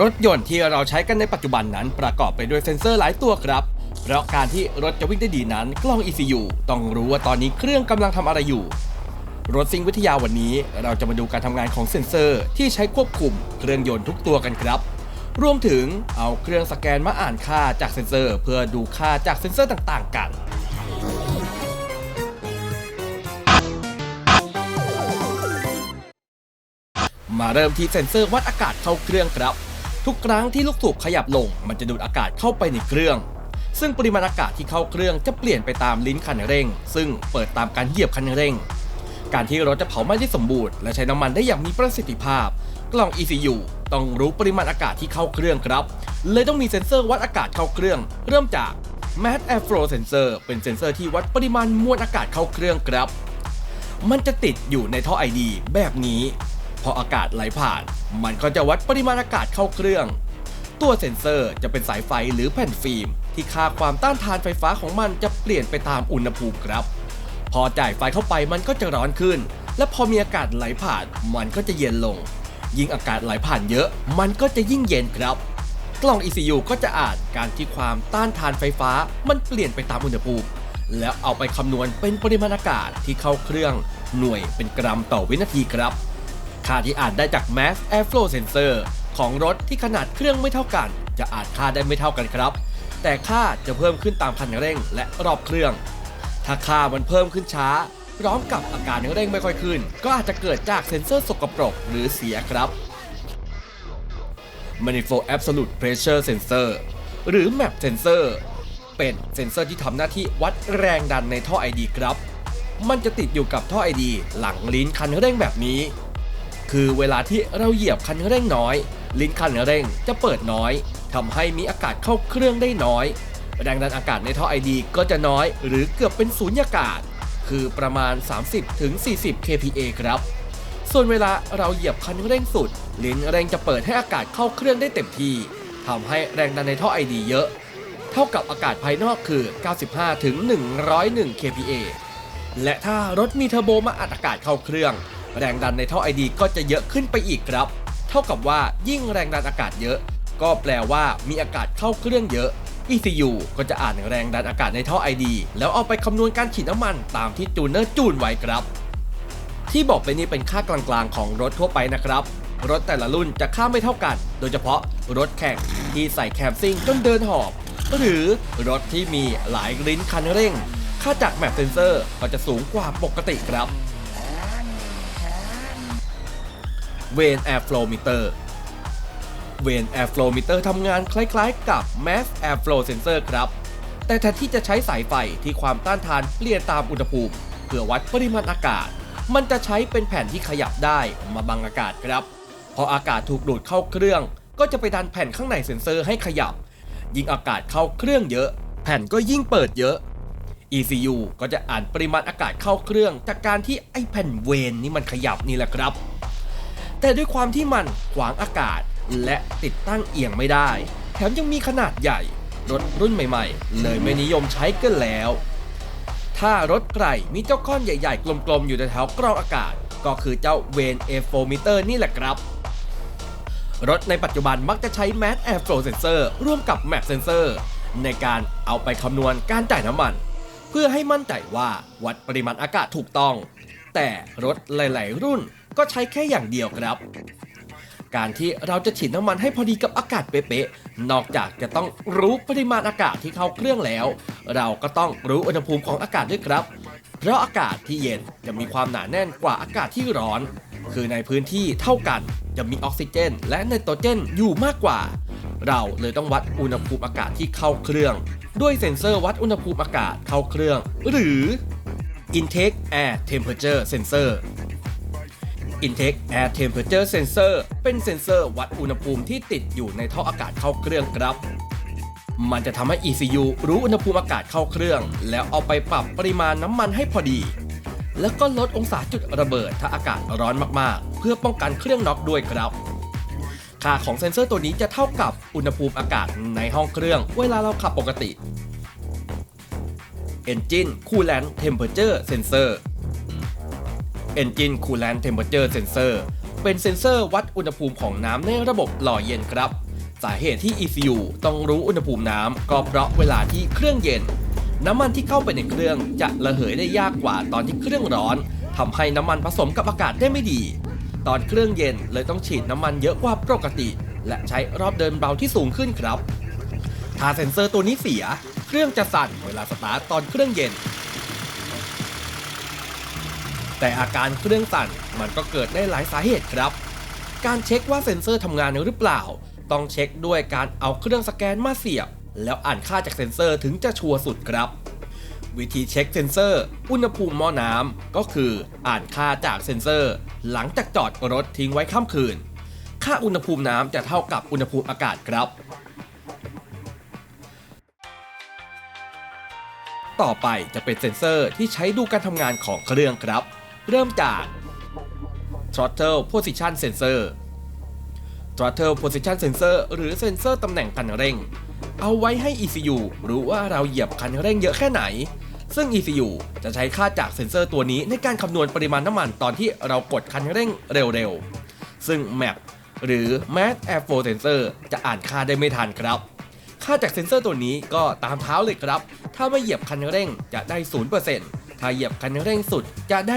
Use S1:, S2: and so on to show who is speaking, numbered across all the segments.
S1: รถยนต์ที่เราใช้กันในปัจจุบันนั้นประกอบไปด้วยเซ็นเซอร์หลายตัวครับ เพราะการที่รถจะวิ่งได้ดีนั้น กล้อง ECU ต้องรู้ว่าตอนนี้เครื่องกำลังทำอะไรอยู่ รถซิงวิทยาวันนี้ เราจะมาดูการทำงานของเซ็นเซอร์ ที่ใช้ควบคุมเครื่องยนต์ทุกตัวกันครับ รวมถึงเอาเครื่องสแกนมาอ่านค่าจากเซ็นเซอร์ เพื่อดูค่าจากเซ็นเซอร์ต่างๆ กันมาเริ่มที่เซ็นเซอร์วัดอากาศเข้าเครื่องครับ ทุกครั้งที่ลูกสูบขยับลง มันจะดูดอากาศเข้าไปในเครื่อง ซึ่งปริมาณอากาศที่เข้าเครื่องจะเปลี่ยนไปตามลิ้นคันเร่ง ซึ่งเปิดตามการเหยียบคันเร่ง การที่รถจะเผาไหม้ได้สมบูรณ์และใช้น้ำมันได้อย่างมีประสิทธิภาพ กล่อง ECU ต้องรู้ปริมาณอากาศที่เข้าเครื่องครับ เลยต้องมีเซ็นเซอร์วัดอากาศเข้าเครื่อง เริ่มจาก Mass Airflow Sensor เป็นเซ็นเซอร์ที่วัดปริมาณมวลอากาศเข้าเครื่องครับ มันจะติดอยู่ในท่อไอดีแบบนี้ พออากาศไหลผ่าน มันก็จะวัดปริมาณอากาศเข้าเครื่อง ตัวเซ็นเซอร์จะเป็นสายไฟหรือแผ่นฟิล์ม ที่ค่าความต้านทานไฟฟ้าของมันจะเปลี่ยนไปตามอุณหภูมิครับ พอจ่ายไฟเข้าไปมันก็จะร้อนขึ้น และพอมีอากาศไหลผ่านมันก็จะเย็นลง ยิ่งอากาศไหลผ่านเยอะ มันก็จะยิ่งเย็นครับ กล่อง ECU ก็จะอ่านการที่ความต้านทานไฟฟ้า มันเปลี่ยนไปตามอุณหภูมิ แล้วเอาไปคำนวณเป็นปริมาณอากาศที่เข้าเครื่อง หน่วยเป็นกรัมต่อวินาทีครับ ค่าที่อ่านได้จาก Mass Airflow Sensor ของรถที่ขนาดเครื่องไม่เท่ากัน จะอ่านค่าได้ไม่เท่ากันครับ แต่ค่าจะเพิ่มขึ้นตามคันเร่งและรอบเครื่อง ถ้าค่ามันเพิ่มขึ้นช้า พร้อมกับอาการเร่งไม่ค่อยขึ้น ก็อาจจะเกิดจากเซ็นเซอร์สกปรกหรือเสียครับ Manifold Absolute Pressure Sensor หรือ MAP Sensor เป็นเซ็นเซอร์ที่ทำหน้าที่วัดแรงดันในท่อไอดีครับ มันจะติดอยู่กับท่อไอดีหลังลิ้นคันเร่งแบบนี้ คือเวลาที่เราเหยียบคันเร่งน้อย ลิ้นคันเร่งจะเปิดน้อยทำให้มีอากาศเข้าเครื่องได้น้อยแรงดันอากาศในท่อไอดีก็จะน้อยหรือเกือบเป็นสูญญากาศ คือประมาณ 30-40 kPa ครับ ส่วนเวลาเราเหยียบคันเร่งสุด ลิ้นเร่งจะเปิดให้อากาศเข้าเครื่องได้เต็มที่ทำให้แรงดันในท่อไอดีเยอะ เท่ากับอากาศภายนอกคือ 95-101 kPa และถ้ารถมีเทอร์โบมาอัดอากาศเข้าเครื่อง แรงดันในท่อไอดีก็จะเยอะขึ้นไปอีกครับ เท่ากับว่ายิ่งแรงดันอากาศเยอะ ก็แปลว่ามีอากาศเข้าเครื่องเยอะ ECU ก็จะอ่านแรงดันอากาศในท่อไอดีแล้วเอาไปคำนวณการฉีดน้ำมันตามที่จูนเนอร์จูนไว้ครับ ที่บอกไปนี้เป็นค่ากลางๆของรถทั่วไปนะครับ รถแต่ละรุ่นจะค่าไม่เท่ากัน โดยเฉพาะรถแข่งที่ใส่แคมซิ่งจนเดินหอบ หรือรถที่มีหลายลิ้นคันเร่ง ค่าจากแมปเซนเซอร์ก็จะสูงกว่าปกติครับ เวน Airflow Meter เวน Airflow Meter ทำงานคล้ายๆกับ Mass Airflow Sensor ครับ แต่แทนที่จะใช้สายไฟที่ความต้านทานเปลี่ยนตามอุณหภูมิ เพื่อวัดปริมาณอากาศ มันจะใช้เป็นแผ่นที่ขยับได้มาบังอากาศครับ พออากาศถูกดูดเข้าเครื่อง ก็จะไปดันแผ่นข้างในเซ็นเซอร์ให้ขยับ ยิ่งอากาศเข้าเครื่องเยอะ แผ่นก็ยิ่งเปิดเยอะ ECU ก็จะอ่านปริมาณอากาศเข้าเครื่อง จากการที่ไอแผ่นเวนนี่มันขยับนี่แหละครับ แต่ด้วยความที่มันขวางอากาศ และติดตั้งเอียงไม่ได้ แถมยังมีขนาดใหญ่ รถรุ่นใหม่ๆ เลยไม่นิยมใช้กันแล้ว ถ้ารถใครมีเจ้าก้อนใหญ่ๆ กลมๆ อยู่แถวกรองอากาศ ก็คือเจ้าเวน A4 meter นี่แหละครับ รถในปัจจุบันมักจะใช้ Mass Airflow Sensor ร่วมกับ Map Sensor ในการเอาไปคำนวณการจ่ายน้ำมัน เพื่อให้มั่นใจว่าวัดปริมาณอากาศถูกต้อง แต่รถหลาย ๆ รุ่น ก็ใช้แค่อย่างเดียวครับ การที่เราจะฉีดน้ำมันให้พอดีกับอากาศเป๊ะๆ นอกจากจะต้องรู้ปริมาณอากาศที่เข้าเครื่องแล้ว เราก็ต้องรู้อุณหภูมิของอากาศด้วยครับ เพราะอากาศที่เย็นจะมีความหนาแน่นกว่าอากาศที่ร้อน คือในพื้นที่เท่ากันจะมีออกซิเจน และไนโตรเจนอยู่มากกว่า เราเลยต้องวัดอุณหภูมิอากาศที่เข้าเครื่อง ด้วยเซ็นเซอร์วัดอุณหภูมิอากาศเข้าเครื่อง หรือ Intake Air Temperature Sensor Intake Air Temperature Sensor เป็นเซ็นเซอร์วัดอุณหภูมิที่ติดอยู่ในท่ออากาศเข้าเครื่องครับ มันจะทำให้ ECU รู้อุณหภูมิอากาศเข้าเครื่อง แล้วเอาไปปรับปริมาณน้ำมันให้พอดี แล้วก็ลดองศาจุดระเบิดถ้าอากาศร้อนมากๆ เพื่อป้องกันเครื่องน็อกด้วยครับ ค่าของเซ็นเซอร์ตัวนี้จะเท่ากับอุณหภูมิอากาศในห้องเครื่อง เวลาเราขับปกติ Engine Coolant Temperature Sensor Engine Coolant Temperature Sensor เป็นเซ็นเซอร์วัดอุณหภูมิของน้ำในระบบหล่อเย็นครับ สาเหตุที่ ECU ต้องรู้อุณหภูมิน้ำก็เพราะเวลาที่เครื่องเย็น น้ำมันที่เข้าไปในเครื่องจะระเหยได้ยากกว่าตอนที่เครื่องร้อนทำให้น้ำมันผสมกับอากาศได้ไม่ดี ตอนเครื่องเย็นเลยต้องฉีดน้ำมันเยอะกว่าปกติ และใช้รอบเดินเบาที่สูงขึ้นครับ ถ้าเซ็นเซอร์ตัวนี้เสีย เครื่องจะสั่นเวลาสตาร์ทตอนเครื่องเย็น แต่อาการเครื่องสั่นมันก็เกิดได้หลายสาเหตุครับ การเช็คว่าเซ็นเซอร์ทำงานหรือเปล่า ต้องเช็คด้วยการเอาเครื่องสแกนมาเสียบ แล้วอ่านค่าจากเซ็นเซอร์ถึงจะชัวร์สุดครับ วิธีเช็คเซ็นเซอร์ อุณหภูมิหม้อน้ำก็คืออ่านค่าจากเซ็นเซอร์ หลังจากจอดรถทิ้งไว้ค่ำคืน ค่าอุณหภูมิน้ำจะเท่ากับอุณหภูมิอากาศครับต่อไปจะเป็นเซ็นเซอร์ที่ใช้ดูการทำงานของเครื่องครับ เริ่มจาก throttle position sensor throttle position sensor หรือเซ็นเซอร์ตำแหน่งคันเร่ง เอาไว้ให้ ECU รู้ว่าเราเหยียบคันเร่งเยอะแค่ไหน ซึ่ง ECU จะใช้ค่าจากเซ็นเซอร์ตัวนี้ในการคำนวณปริมาณน้ำมันตอนที่เรากดคันเร่งเร็วๆ ซึ่ง MAP หรือ Mass Airflow Sensor จะอ่านค่าได้ไม่ทันครับ ค่าจากเซ็นเซอร์ตัวนี้ก็ตามเท้าเลยครับ ถ้าไม่เหยียบคันเร่งจะได้ 0% ถ้าเหยียบคันเร่งสุดจะได้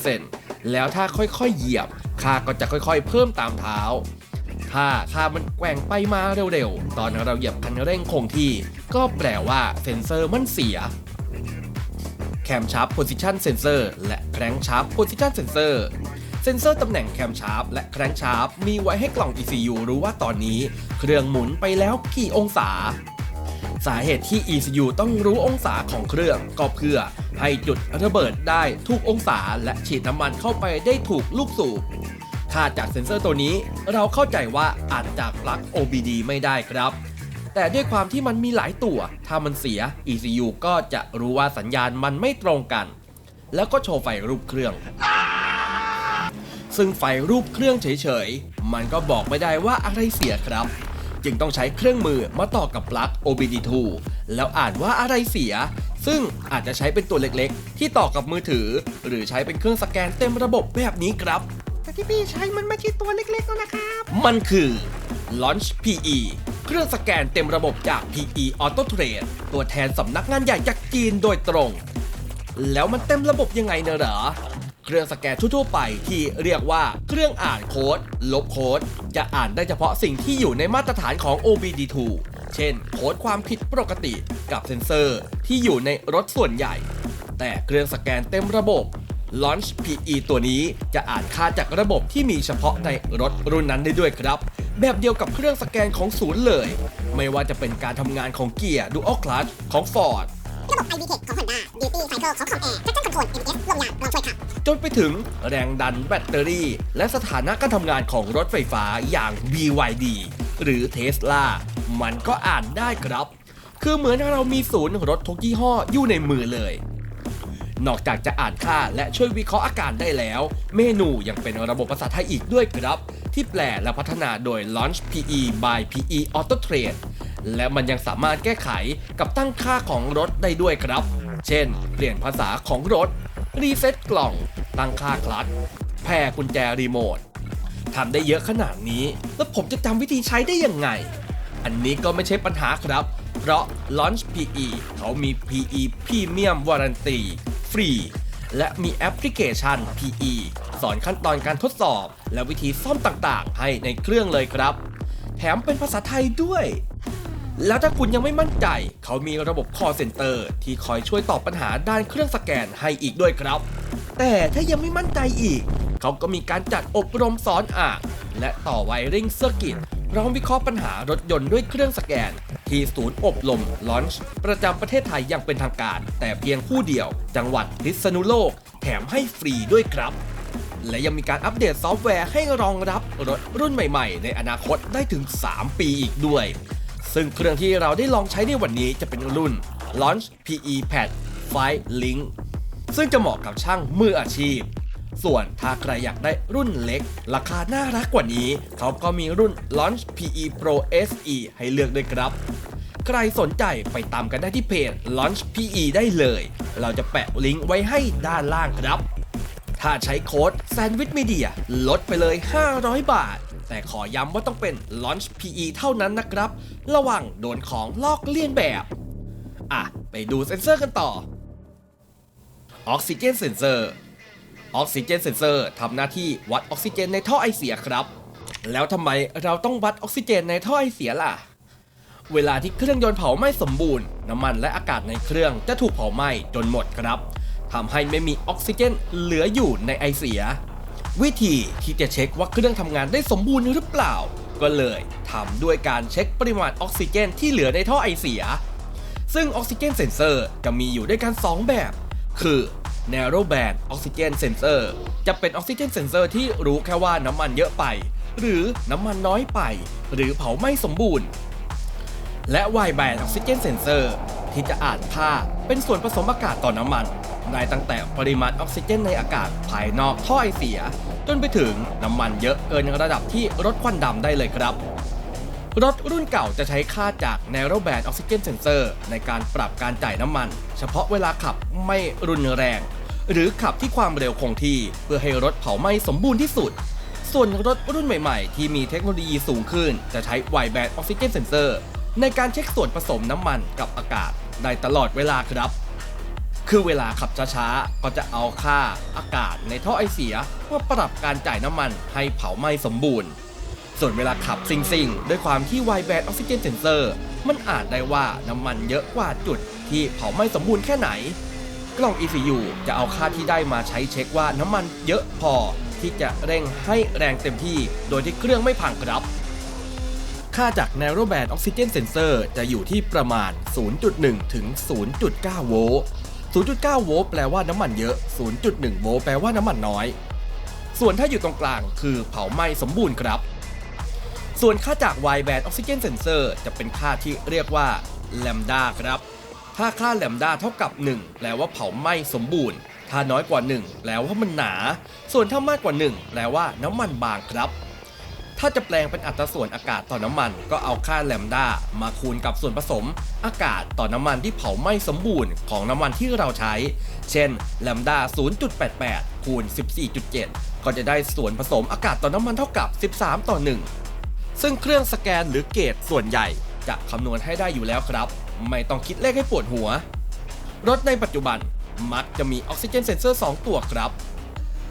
S1: 100%แล้วถ้าค่อยๆเหยียบค่าก็จะค่อยๆ เพิ่มตามเท้า ถ้าค่ามันแกว่งไปมาเร็วๆ ตอนเราเหยียบคันเร่งคงที่ ก็แปลว่าเซ็นเซอร์มันเสียแคมชาร์ปโพซิชันเซนเซอร์และแครงชาร์ปโพซิชันเซนเซอร์เซนเซอร์ตำแหน่งแคมชาร์ปและแครงชาร์ปมีไว้ให้กล่อง ECU รู้ว่าตอนนี้ เครื่องหมุนไปแล้วกี่องศา สาเหตุที่ ECU ต้องรู้องศาของเครื่องก็เพื่อให้จุดระเบิดได้ทุกองศาและฉีดน้ำมันเข้าไปได้ถูกลูกสูบค่าจากเซ็นเซอร์ตัวนี้เราเข้าใจว่าอาจจากปลั๊ก OBD ไม่ได้ครับ แต่ด้วยความที่มันมีหลายตัว ถ้ามันเสีย ECU ก็จะรู้ว่าสัญญาณมันไม่ตรงกัน แล้วก็โชว์ไฟรูปเครื่อง ซึ่งไฟรูปเครื่องเฉยๆ มันก็บอกไม่ได้ว่าอะไรเสียครับ จึงต้องใช้เครื่องมือมาต่อกับปลั๊ก OBD2 แล้วอ่านว่าอะไรเสีย ซึ่งอาจจะใช้เป็นตัวเล็กๆ ที่ต่อกับมือถือ หรือใช้เป็นเครื่องสแกนเต็มระบบแบบนี้ครับ
S2: แต่ที่พี่ใช้มันไม่ใช่ตัวเล็กๆแล้วนะครับ
S1: มันคือ Launch PE เครื่องสแกนเต็มระบบจาก PE Auto Trade ตัวแทนสำนักงานใหญ่จากจีนโดยตรง แล้วมันเต็มระบบยังไงเนอะเหรอ เครื่องสแกนทั่วๆไปที่เรียกว่าเครื่องอ่านโค้ด ลบโค้ด จะอ่านได้เฉพาะสิ่งที่อยู่ในมาตรฐานของ OBD2 เช่น โค้ดความผิดปกติกับเซ็นเซอร์ที่อยู่ในรถส่วนใหญ่ แต่เครื่องสแกนเต็มระบบ Launch PE ตัวนี้จะอ่านค่าจากระบบที่มีเฉพาะในรถรุ่นนั้นได้ด้วยครับ แบบเดียวกับเครื่องสแกนของศูนย์เลย ไม่ว่าจะเป็นการทำงานของเกียร์ Dual Clutch ของ Ford
S3: ระบบ iVTEC ของ Honda Duty Cycle ของ Comair Traction Control ABS ลมยางลองช่วยขับ
S1: จนไปถึงแรงดันแบตเตอรี่ และสถานะการทำงานของรถไฟฟ้าอย่าง BYD หรือ Tesla มันก็อ่านได้ครับ คือเหมือนเรามีศูนย์รถทุกยี่ห้ออยู่ในมือเลย นอกจากจะอ่านค่าและช่วยวิเคราะห์อาการได้แล้ว เมนูยังเป็นระบบภาษาไทยอีกด้วยครับ ที่แปลและพัฒนาโดย Launch PE by PE Auto Trade และมันยังสามารถแก้ไขกับตั้งค่าของรถได้ด้วยครับ เช่น เปลี่ยนภาษาของรถ รีเซ็ตกล่อง ตั้งค่าคลัตช์แพรกุญแจรีโมททำได้เยอะขนาดนี้ แล้วผมจะจำวิธีใช้ได้ยังไง อันนี้ก็ไม่ใช่ปัญหาครับ เพราะ Launch PE เขามี PE Premium Warranty ฟรี และมีแอปพลิเคชัน PE สอนขั้นตอนการทดสอบ และวิธีซ่อมต่างๆ ให้ในเครื่องเลยครับ แถมเป็นภาษาไทยด้วย แล้วถ้าคุณยังไม่มั่นใจ เขามีระบบ call center ที่คอยช่วยตอบปัญหาด้านเครื่องสแกนให้อีกด้วยครับ แต่ถ้ายังไม่มั่นใจอีก เขาก็มีการจัดอบรมสอนอ่านและต่อไวริงเซอร์กิตพร้อมวิเคราะห์ปัญหารถยนต์ด้วยเครื่องสแกน ที่ศูนย์อบรมลอนช์ประจำประเทศไทยอย่างเป็นทางการ แต่เพียงผู้เดียว จังหวัดพิษณุโลก แถมให้ฟรีด้วยครับ และยังมีการอัปเดตซอฟต์แวร์ให้รองรับรถรุ่นใหม่ๆ ในอนาคตได้ถึง 3 ปีอีกด้วย ซึ่งเครื่องที่เราได้ลองใช้ในวันนี้จะเป็นรุ่น Launch PE Pad 5 Link ซึ่งจะเหมาะกับช่างมืออาชีพ ส่วนถ้าใครอยากได้รุ่นเล็ก ราคาน่ารักกว่านี้ เขาก็มีรุ่น Launch PE Pro SE ให้เลือกด้วยครับ ใครสนใจไปตามกันได้ที่เพจ Launch PE ได้เลย เราจะแปะลิงก์ไว้ให้ด้านล่างครับ ถ้าใช้โค้ด Sandwich Media ลดไปเลย 500 บาท แต่ขอย้ำว่าต้องเป็น Launch PE เท่านั้นนะครับ ระวังโดนของลอกเลียนแบบ อะ ไปดูเซ็นเซอร์กันต่อออกซิเจนเซนเซอร์ออกซิเจนเซนเซอร์ทำหน้าที่วัดออกซิเจนในท่อไอเสียครับ แล้วทำไมเราต้องวัดออกซิเจนในท่อไอเสียล่ะ เวลาที่เครื่องยนต์เผาไหม้สมบูรณ์ น้ำมันและอากาศในเครื่องจะถูกเผาไหม้จนหมดครับทำให้ไม่มีออกซิเจนเหลืออยู่ในไอเสีย วิธีที่จะเช็คว่าเครื่องทำงานได้สมบูรณ์หรือเปล่า ก็เลยทำด้วยการเช็คปริมาณออกซิเจนที่เหลือในท่อไอเสีย ซึ่งออกซิเจนเซนเซอร์จะมีอยู่ด้วยกัน 2 แบบ คือ narrow band oxygen sensor จะเป็นออกซิเจนเซนเซอร์ที่รู้แค่ว่าน้ำมันเยอะไป หรือน้ำมันน้อยไป หรือเผาไม่สมบูรณ์ และ wide band oxygen sensor ที่จะอ่านค่าเป็นส่วนผสมอากาศต่อน้ำมัน ได้ตั้งแต่ปริมาณออกซิเจนในอากาศภายนอกท่อไอเสีย จนไปถึงน้ำมันเยอะเกินระดับที่รถควันดำได้เลยครับ รถรุ่นเก่าจะใช้ค่าจาก narrow band oxygen sensor ในการปรับการจ่ายน้ำมัน เฉพาะเวลาขับไม่รุนแรง หรือขับที่ความเร็วคงที่เพื่อให้รถเผาไหม้สมบูรณ์ที่สุด ส่วนรถรุ่นใหม่ๆ ที่มีเทคโนโลยีสูงขึ้น จะใช้ wide band oxygen sensor ในการเช็คส่วนผสมน้ำมันกับอากาศได้ตลอดเวลาครับ คือเวลาขับช้าๆ ก็จะเอาค่าอากาศในท่อไอเสียมาปรับการจ่ายน้ำมันให้เผาไหม้สมบูรณ์ ส่วนเวลาขับซิงซิงๆ ด้วยความที่ wide band oxygen sensor มันอานได้ว่าน้ำมันเยอะกว่าจุดที่เผาไหม้สมบูรณ์แค่ไหน กล้อง ECU จะเอาค่าที่ได้มาใช้เช็คว่าน้ำมันเยอะพอที่จะเร่งให้แรงเต็มที่ โดยที่เครื่องไม่พังครับ ค่าจาก narrow band oxygen sensor จะอยู่ที่ประมาณ 0.1 ถึง 0.9 โวลต์ 0.9 โวลต์แปลว่าน้ำมันเยอะ 0.1 โวลต์แปลว่าน้ำมันน้อย ส่วนถ้าอยู่ตรงกลางคือเผาไหม้สมบูรณ์ครับ ส่วนค่าจาก wide band oxygen sensor จะเป็นค่าที่เรียกว่า lambda ครับ ถ้าค่า lambda เท่ากับ 1 แปลว่าเผาไหม้สมบูรณ์ ถ้าน้อยกว่า 1 แปลว่ามันหนา ส่วนถ้ามากกว่า 1 แปลว่าน้ำมันบางครับ ถ้าจะแปลงเป็นอัตราส่วนอากาศต่อน้ำมัน ก็เอาค่าแลมดามาคูณกับส่วนผสม อากาศต่อน้ำมันที่เผาไหม้สมบูรณ์ของน้ำมันที่เราใช้ เช่นแลมดา 0.88 คูณ 14.7 ก็จะได้ส่วนผสมอากาศต่อน้ำมันเท่ากับ 13 ต่อ 1 ซึ่งเครื่องสแกนหรือเกจส่วนใหญ่ จะคำนวณให้ได้อยู่แล้วครับ ไม่ต้องคิดเลขให้ปวดหัว รถในปัจจุบันมักจะมีออกซิเจนเซนเซอร์ 2 ตัวครับ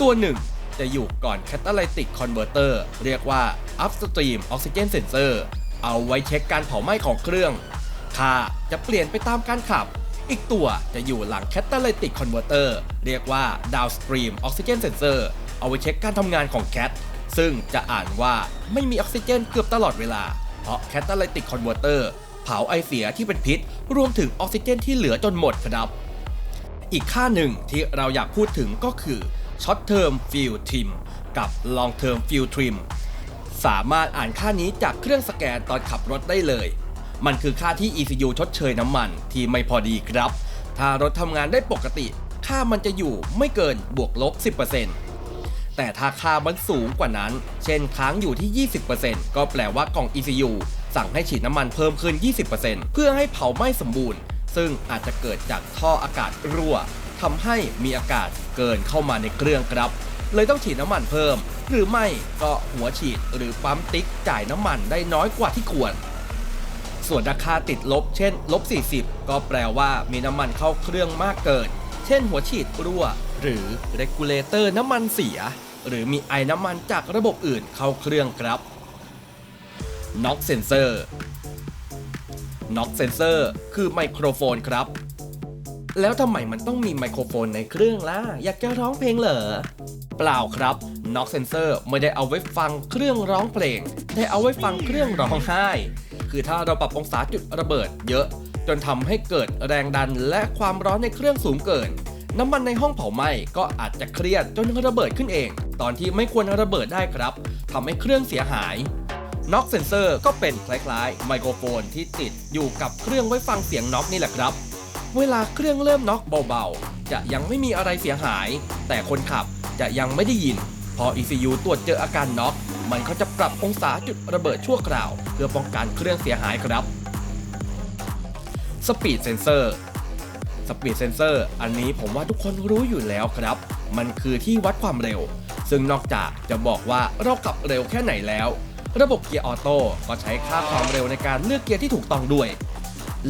S1: ตัวหนึ่ง จะอยู่ก่อน Catalytic Converter เรียกว่า Upstream Oxygen Sensor เอาไว้เช็คการเผาไหม้ของเครื่อง ค่าจะเปลี่ยนไปตามการขับ อีกตัวจะอยู่หลัง Catalytic Converter เรียกว่า Downstream Oxygen Sensor เอาไว้เช็คการทำงานของ CAT ซึ่งจะอ่านว่าไม่มีออกซิเจนเกือบตลอดเวลา เพราะ Catalytic Converter เผาไอเสียที่เป็นพิษ รวมถึงออกซิเจนที่เหลือจนหมดครับ อีกค่าหนึ่งที่เราอยากพูดถึงก็คือ Short Term Fuel Trim กับ Long Term Fuel Trim สามารถอ่านค่านี้จากเครื่องสแกนตอนขับรถได้เลย มันคือค่าที่ ECU ชดเชยน้ำมันที่ไม่พอดีครับ ถ้ารถทำงานได้ปกติ ค่ามันจะอยู่ไม่เกินบวกลบ 10%แต่ถ้าค่ามันสูงกว่านั้น เช่นค้างอยู่ที่ 20%ก็แปลว่ากล่อง ECU สั่งให้ฉีดน้ำมันเพิ่มขึ้น 20%เพื่อให้เผาไหม้สมบูรณ์ ซึ่งอาจจะเกิดจากท่ออากาศรั่ว ทำให้มีอากาศเกินเข้ามาในเครื่องครับ เลยต้องฉีดน้ำมันเพิ่ม หรือไม่ก็หัวฉีดหรือปั๊มติ๊กจ่ายน้ำมันได้น้อยกว่าที่ควร ส่วนราคาติดลบเช่นลบ 40 ก็แปลว่ามีน้ำมันเข้าเครื่องมากเกิน เช่น หัวฉีดรั่ว หรือ regulator น้ำมันเสีย หรือมีไอน้ำมันจากระบบอื่นเข้าเครื่องครับ NOx sensor NOx sensor คือไมโครโฟนครับ แล้วทำไมมันต้องมีไมโครโฟนในเครื่องล่ะ อยากจะร้องเพลงเหรอ เปล่าครับ NOx sensor ไม่ได้เอาไว้ฟังเครื่องร้องเพลง แต่เอาไว้ฟังเครื่องร้องไห้ คือถ้าเราปรับองศาจุดระเบิดเยอะ จนทำให้เกิดแรงดันและความร้อนในเครื่องสูงเกิน น้ำมันในห้องเผาไหม้ก็อาจจะเครียดจนระเบิดขึ้นเอง ตอนที่ไม่ควรระเบิดได้ครับทำให้เครื่องเสียหายน็อกเซนเซอร์ก็เป็นคล้ายๆ ไมโครโฟนที่ติดอยู่กับเครื่องไว้ฟังเสียงน็อกนี่แหละครับ เวลาเครื่องเริ่มน็อกเบาๆ จะยังไม่มีอะไรเสียหาย แต่คนขับจะยังไม่ได้ยิน พอ ECU ตรวจเจออาการน็อกมันก็จะปรับองศาจุดระเบิดชั่วคราว เพื่อป้องกันเครื่องเสียหายครับสปีดเซนเซอร์สปีดเซนเซอร์อันนี้ผมว่าทุกคนรู้อยู่แล้วครับ มันคือที่วัดความเร็ว ซึ่งนอกจากจะบอกว่าเราขับเร็วแค่ไหนแล้ว ระบบเกียร์ออโต้ก็ใช้ค่าความเร็วในการเลือกเกียร์ที่ถูกต้องด้วย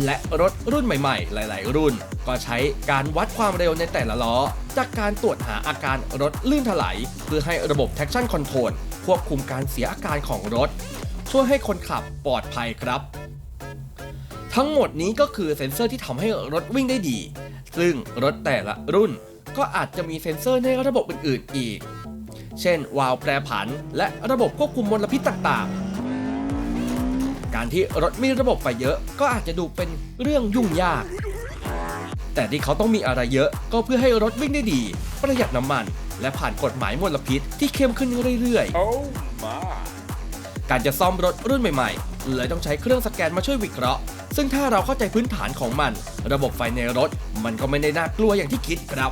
S1: และรถรุ่นใหม่ๆ หลาย ๆ รุ่น ก็ใช้การวัดความเร็วในแต่ละล้อ จากการตรวจหาอาการรถลื่นถลายเพื่อให้ระบบ traction control ควบคุมการเสียอาการของรถ ช่วยให้คนขับปลอดภัยครับ ทั้งหมดนี้ก็คือเซ็นเซอร์ที่ทำให้รถวิ่งได้ดี ซึ่งรถแต่ละรุ่นก็อาจจะมีเซ็นเซอร์ในระบบอื่น ๆ อีก เช่น วาล์วแปรผัน และระบบควบคุมมลพิษต่าง ๆ การที่รถมีระบบไฟเยอะ ก็อาจจะดูเป็นเรื่องยุ่งยาก แต่ที่เขาต้องมีอะไรเยอะ ก็เพื่อให้รถวิ่งได้ดี ประหยัดน้ำมัน และผ่านกฎหมายมลพิษที่เข้มขึ้นเรื่อยๆ
S4: Oh
S1: การจะซ่อมรถรุ่นใหม่ๆ เลยต้องใช้เครื่องสแกนมาช่วยวิเคราะห์ ซึ่งถ้าเราเข้าใจพื้นฐานของมัน ระบบไฟในรถ มันก็ไม่ได้น่ากลัวอย่างที่คิดครับ